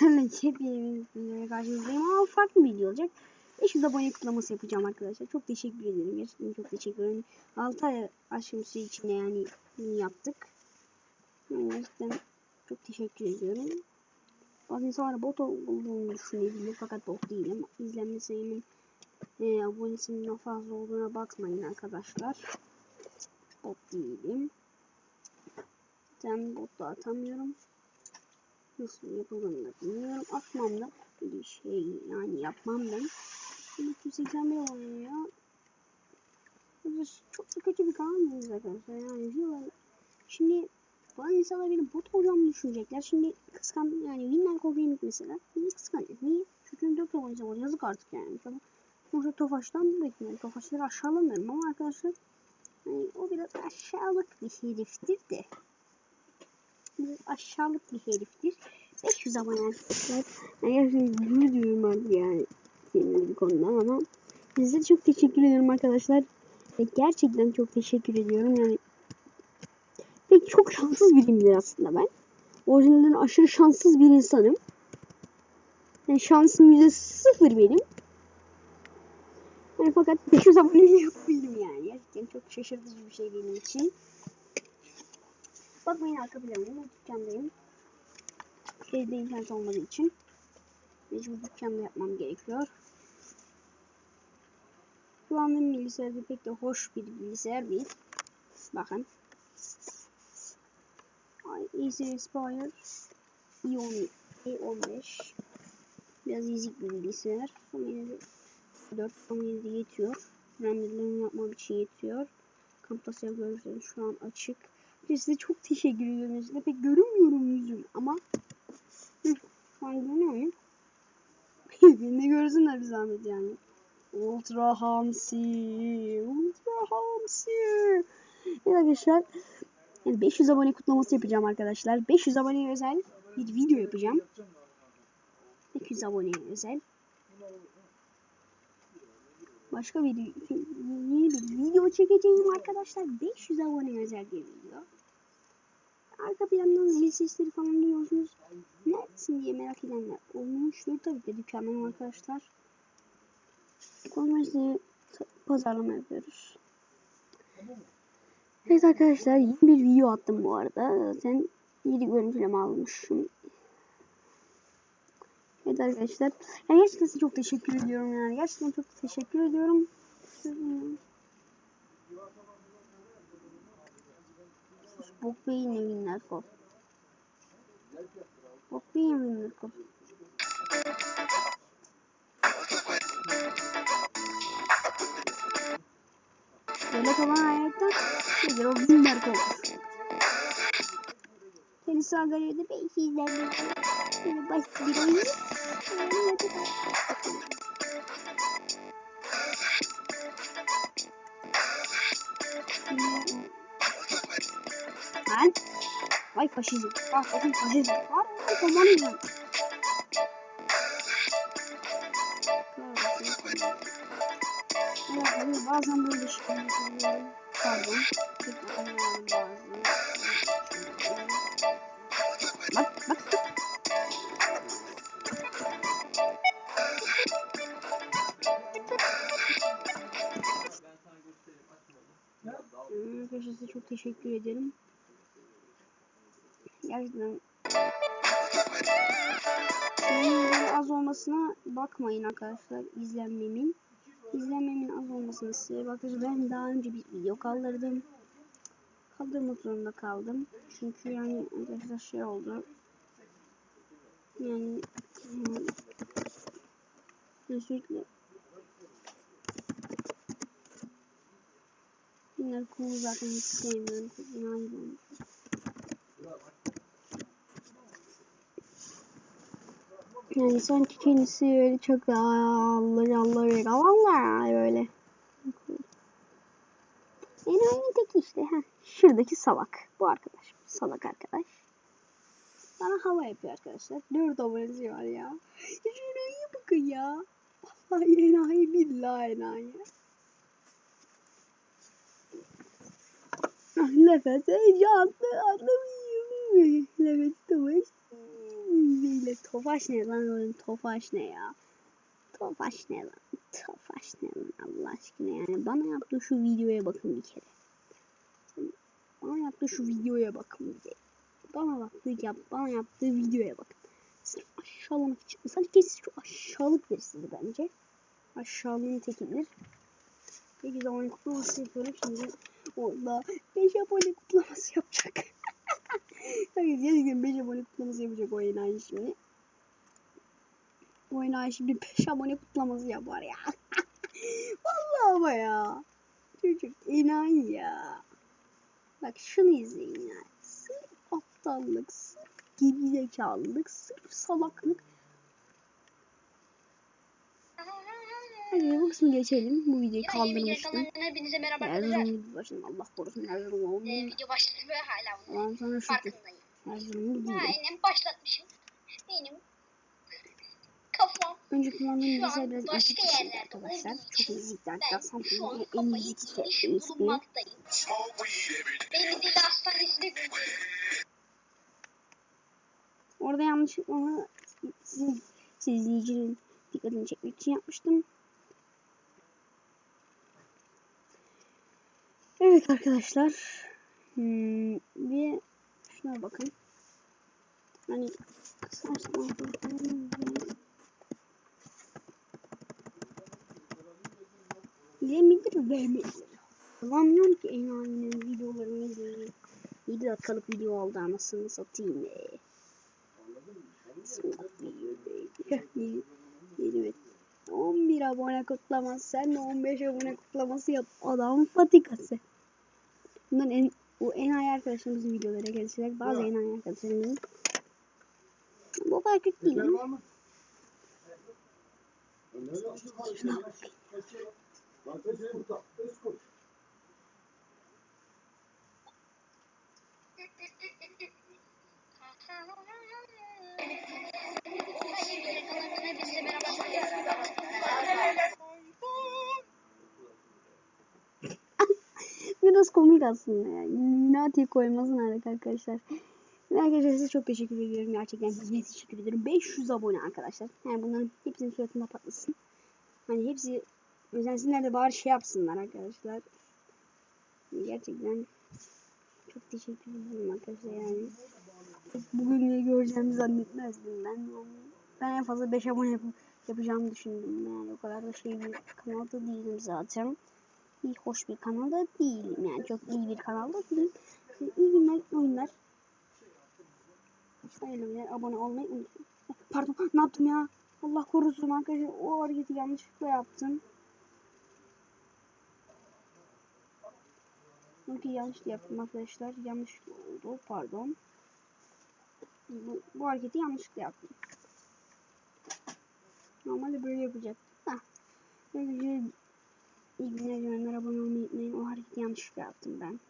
Hepiniz karşınızdayım ama farklı bir video olacak. 500 abone kutlaması yapacağım arkadaşlar. Çok teşekkür ederim. Gerçekten çok teşekkür ederim. 6 ay aşkım süre içinde yani yaptık. Gerçekten çok teşekkür ediyorum. Bazı insanlar bot olduğunu düşünebilir fakat bot değilim. İzlenme sayımın e, abonesinin fazla olduğuna bakmayın arkadaşlar. Bot değilim. Ben bot da atamıyorum. Nasıl yapıldığını da bilmiyorum. Atmam da bir şey yani yapmam ben. 281 abone ya. Bu çok da kötü bir kanal değiliz arkadaşlar. Yani diyorlar. Şimdi bazı insanlar benim bot olacağımı düşünecekler. Şimdi kıskan yani Winner Cogain'lik mesela. Niye kıskanacak? Niye? Çünkü 4 abonesi var. Yazık artık yani. Tabii. Sonuçta Tofaş'tan bekliyorum. Tofaşları aşağılamıyorum ama arkadaşlar yani o biraz aşağılık bir heriftir de. Biraz aşağılık bir heriftir. 500 abone arkadaşlar. Yani gerçekten gurur duyuyorum artık yani. Seninle bir konuda ama size çok teşekkür ederim arkadaşlar. Ve gerçekten çok teşekkür ediyorum yani. Pek çok şanssız biriyimdir aslında ben. Orijinalden aşırı şanssız bir insanım. Yani şansım yüzde sıfır benim. Yani fakat 500 abone benim yani. Gerçekten çok şaşırtıcı bir şey benim için. Bakmayın arka planım. Dükkandayım. Evde internet olmadığı için. Mecbur dükkanda yapmam gerekiyor. Kullandığım bilgisayar da pek de hoş bir bilgisayar değil. Bakın. Aspire i10 i15 Biraz ezik bir bilgisayar. Ama yine de 4 ama yine de yetiyor. RAM'lerini yapmam için yetiyor. Kampasya görürseniz şu an açık. Ve size çok teşekkür ediyorum. Size pek görünmüyorum yüzüm ama şu an görünüyor muyum? De görsünler bir zahmet yani. Ultra Hamsi. Ultra Hamsi. Evet arkadaşlar. Yani 500 abone kutlaması yapacağım arkadaşlar. 500 aboneye özel bir video yapacağım. 200 aboneye özel. Başka bir yeni bir video çekeceğim arkadaşlar. 500 abone özel bir video. Arka plandan zil sesleri falan duyuyorsunuz. Neredesin diye merak edenler olmuştur. Tabii ki dükkanım arkadaşlar. Konumuzda pazarlama yapıyoruz. Evet arkadaşlar yeni bir video attım bu arada. Zaten yeni görüntüleme almışım. Evet arkadaşlar. Yani gerçekten size çok teşekkür ediyorum yani. Gerçekten çok teşekkür ediyorum. Bok beyin evinler kol. Bok beyin evinler kol. Böyle kalan hayatta nedir o binler kol. Kendisi Agarya'da belki izlenmedi. Böyle basit bir oyun. Vay faşizm. Ah bakın faşizm. Mı komünizm? Evet, hani bazen böyle şeyler oluyor. Pardon. Bak bak. Arkadaşlar size çok teşekkür ederim. Gerçekten Benim az olmasına bakmayın arkadaşlar izlenmemin. İzlenmemin az olmasına size bakın ben daha önce bir video kaldırdım. Kaldırmak zorunda kaldım. Çünkü yani arkadaşlar şey oldu. Yani, yani sürekli Bunlar cool zaten hiç sevmiyorum. İnanmıyorum. Yani sanki kendisi öyle çok Allah Allah Allah böyle. En tek işte ha. Şuradaki salak. Bu arkadaş. Salak arkadaş. Bana hava yapıyor arkadaşlar. Dört abonesi var ya. Şuna iyi bakın ya. Vallahi enayi billahi enayi. Nefes heyecanlı anlamıyorum. Nefes savaş. İle Tofaş ne lan oğlum Tofaş ne ya? Tofaş ne lan? Tofaş ne lan Allah aşkına yani bana yaptığı şu videoya bakın bir kere. Bana yaptığı şu videoya bakın bir kere. Bana baktığı yap, bana yaptığı videoya bakın. Sırf aşağılamak için. Sadece şu aşağılık birisidir bence. Aşağılığın tekidir. Peki zaman kutlaması yapıyorum şimdi. Orada 5 abone kutlaması yapacak. Herkes gerçekten 5 abone kutlaması yapacak o enayi şimdi. O enayi şimdi 5 abone kutlaması yapar ya. Vallahi ama ya. Çocuk enayi ya. Bak şunu izleyin ya. Sırf aptallık, sırf gerizekalılık, sırf salaklık. Hadi bu kısmı geçelim. Bu videoyu kaldırmıştım. hepinize merhaba arkadaşlar. Başına Allah korusun Erzurum Ee, oldu. video başladı ve hala bunu Ondan sonra şu farkındayım. Erzurum'u değil. Aynen başlatmışım. Benim kafam Önce kullandığım bilgisayar biraz başka eski kişiydi yerlerde arkadaşlar. Çok şu an Samsung'un en yemiş serisi ismi. bulunmaktayım. Beni dil hastanesine. Orada yanlışlıkla onu sizin, sizin izleyicinin dikkatini çekmek için yapmıştım. Evet arkadaşlar. Hmm, bir şuna bakın. Hani saçma Yemidir vermektir. Anlamıyorum ki enayinin videolarını izleyin. 7 dakikalık video oldu anasını satayım. Bismillah, video değil. Evet. 11 abone kutlaması. Sen de 15 abone kutlaması yap. Adam fatikası. Bundan en, bu enayi arkadaşlarımızın videoları gelişecek. Bazı enayi arkadaşlarımızın. Bu kadar kötü değil ama. Şuna bakayım. Biraz komik aslında ya. Illuminati koymasın artık arkadaşlar. Arkadaşlar size çok teşekkür ediyorum. Gerçekten size teşekkür ederim. 500 abone arkadaşlar. Yani bunların hepsinin suratında patlasın. Hani hepsi özensinler de bari şey yapsınlar arkadaşlar. Gerçekten çok teşekkür ederim arkadaşlar yani. Bugün göreceğimi zannetmezdim ben. Yani ben en fazla 5 abone yap yapacağımı düşündüm. Yani o kadar da şey bir kanalda değilim zaten. İyi hoş bir kanalda değilim yani çok iyi bir kanalda değilim. İyi günler, oyunlar. Sayılımlar abone olmayı unutmayın. Pardon ne yaptım ya? Allah korusun arkadaşlar o hareketi yanlışlıkla yaptım. Çünkü yanlış yaptım arkadaşlar. Yanlış oldu pardon. Bu, bu hareketi yanlışlıkla yaptım. Normalde böyle yapacaktım da. Böyle günler, abone olmayı unutmayın. O hareketi yanlışlıkla yaptım ben.